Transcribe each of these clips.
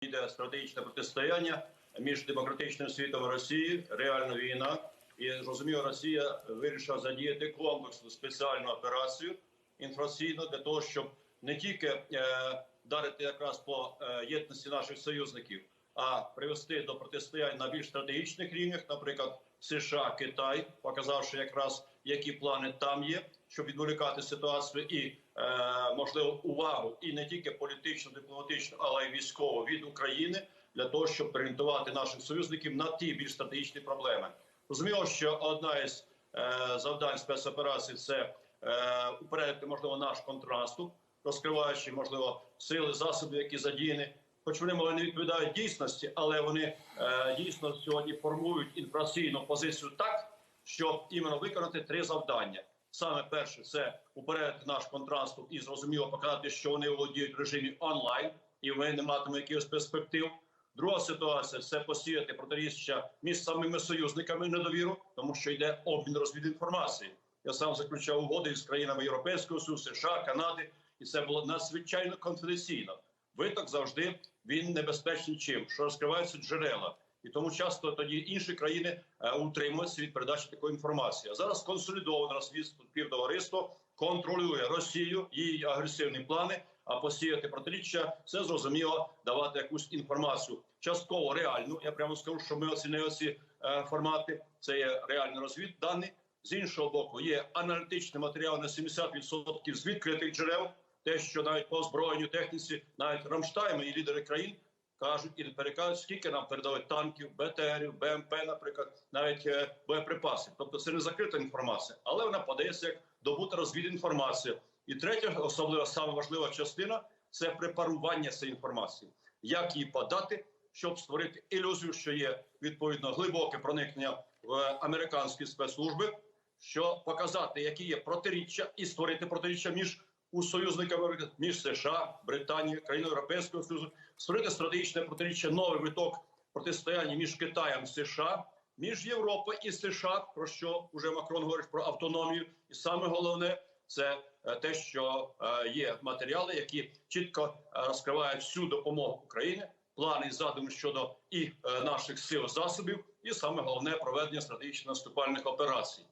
йде стратегічне протистояння між демократичним світом і Росією, реальна війна. І зрозуміло, Росія вирішила задіяти комплексну спеціальну операцію інформаційну для того, щоб не тільки е, дарити якраз по е, єдності наших союзників, а привести до протистояння на більш стратегічних рівнях, наприклад, США, Китай, показавши якраз які плани там є, щоб відволікати ситуацію і е, можливо увагу, і не тільки політичну, дипломатичну, але й військову від України для того, щоб орієнтувати наших союзників на ті більш стратегічні проблеми. Розуміло, що одна із е, завдань спецоперації це е, упередити можливо наш контрнаступ, розкриваючи можливо сили, засоби, які задіяні. Хоч вони може не відповідають дійсності, але вони е, дійсно сьогодні формують інфраційну позицію так, щоб іменно виконати три завдання. Саме перше це упередити наш контраступ і зрозуміло показати, що вони володіють в режимі онлайн, і вони не матимуть якихось перспектив. Друга ситуація це посіяти протиріччя між самими союзниками недовіру, тому що йде обмін розвідінформації. Я сам заключав угоди з країнами Європейського Союзу, США, Канади, і це було надзвичайно конфіденційно. Виток завжди він небезпечний чим, що розкриваються джерела, і тому часто тоді інші країни е, утримуються від передачі такої інформації. А зараз консолідоване співтовариство контролює Росію, її агресивні плани. А посіяти протиріччя це зрозуміло давати якусь інформацію частково реальну. Я прямо скажу, що ми оцінили ці е, формати. Це є реальні розвіддані. З іншого боку, є аналітичний матеріал на 70% з відкритих джерел. Те, що навіть по озброєнню техніці, навіть Рамштайми і лідери країн кажуть і переказують, скільки нам передали танків, БТРів, БМП, наприклад, навіть е, боєприпасів. Тобто це не закрита інформація, але вона подається як добута розвідінформація. І третя, особливо саме важлива частина це препарування цієї інформації, як її подати, щоб створити ілюзію, що є відповідно глибоке проникнення в американські спецслужби, що показати, які є протиріччя, і створити протиріччя між у союзниками між США, Британією, країною Європейського Союзу, створити стратегічне протиріччя, новий виток протистояння між Китаєм і США, між Європою і США, про що вже Макрон говорить про автономію, і саме головне це е, те, що е, є матеріали, які чітко е, розкривають всю допомогу Україні, плани і задуми щодо і наших сил засобів, і саме головне проведення стратегічно наступальних операцій.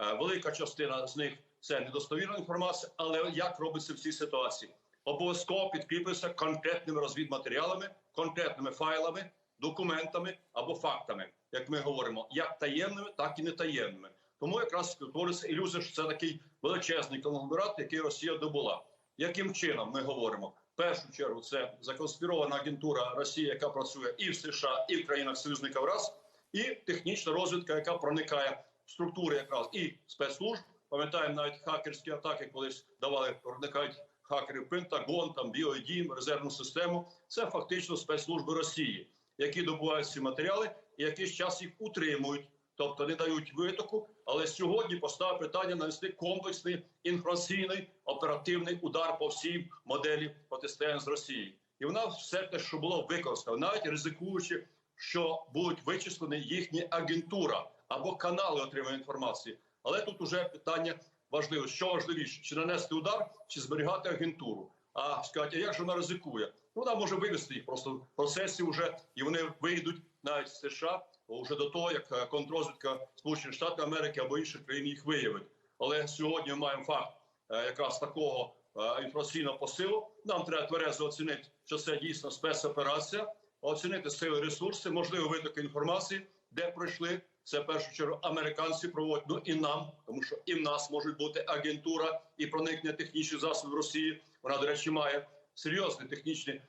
Велика частина з них це недостовірна інформація, але як робиться в цій ситуації? Обов'язково підкріплюється конкретними розвідматеріалами, конкретними файлами, документами або фактами, як ми говоримо, як таємними, так і нетаємними. Тому якраз створюється ілюзія, що це такий величезний конгломерат, який Росія добула. Яким чином ми говоримо? В першу чергу це законспірована агентура Росії, яка працює і в США, і в країнах союзників раз, і технічна розвідка, яка проникає структури якраз і спецслужб. Пам'ятаємо навіть хакерські атаки, колись давали проникають хакери Пентагон, там Біодім, резервну систему. Це фактично спецслужби Росії, які добувають ці матеріали і якийсь час їх утримують тобто не дають витоку. Але сьогодні постав питання нанести комплексний інформаційний оперативний удар по всій моделі протистояння з Росією, і вона все те, що було використано, навіть ризикуючи, що будуть вичислені їхні агентура або канали отримання інформації. Але тут уже питання важливе: що важливіше, чи нанести удар, чи зберігати агентуру. А сказати, а як же вона ризикує? Ну вона може вивести їх просто в процесі вже і вони вийдуть навіть з США вже до того, як е, контррозвідка Сполучених Штатів Америки або інших країн їх виявить. Але сьогодні ми маємо факт е, якраз такого е, інформаційного посилу. Нам треба тверезо оцінити, що це дійсно спецоперація, оцінити сили ресурси, можливо, витоки інформації, де пройшли. Це в першу чергу американці проводять, ну і нам, тому що і в нас можуть бути агентура і проникнення технічних засобів Росії. Вона, до речі, має серйозні технічні е,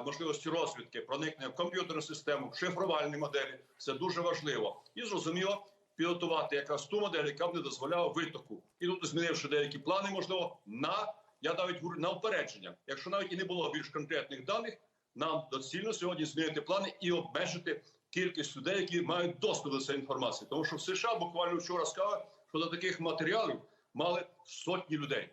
можливості розвідки, проникнення в комп'ютерну систему, шифрувальні моделі це дуже важливо і зрозуміло. Підготувати якраз ту модель, яка б не дозволяла витоку, і тут змінивши деякі плани, можливо, на я навіть говорю на упередження. Якщо навіть і не було більш конкретних даних, нам доцільно сьогодні змінити плани і обмежити кількість людей, які мають доступ до цієї інформації. Тому що в США буквально вчора сказали, що до таких матеріалів мали сотні людей.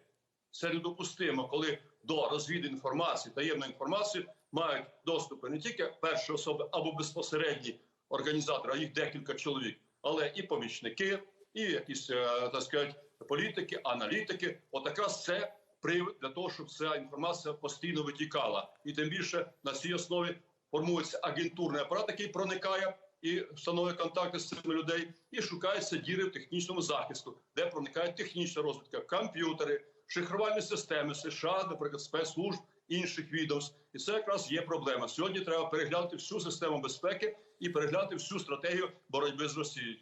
Це недопустимо, коли до розвіду інформації, таємної інформації мають доступи не тільки перші особи або безпосередні організатори, а їх декілька чоловік, але і помічники, і якісь е, так сказати, політики, аналітики. От якраз це привід для того, щоб ця інформація постійно витікала, і тим більше на цій основі формується агентурний апарат, який проникає і встановлює контакти з цими людей, і шукаються діри в технічному захисту, де проникає технічна розвитка, комп'ютери, шифрувальні системи США, наприклад, спецслужб інших відомств. І це якраз є проблема. Сьогодні треба переглянути всю систему безпеки і переглянути всю стратегію боротьби з Росією.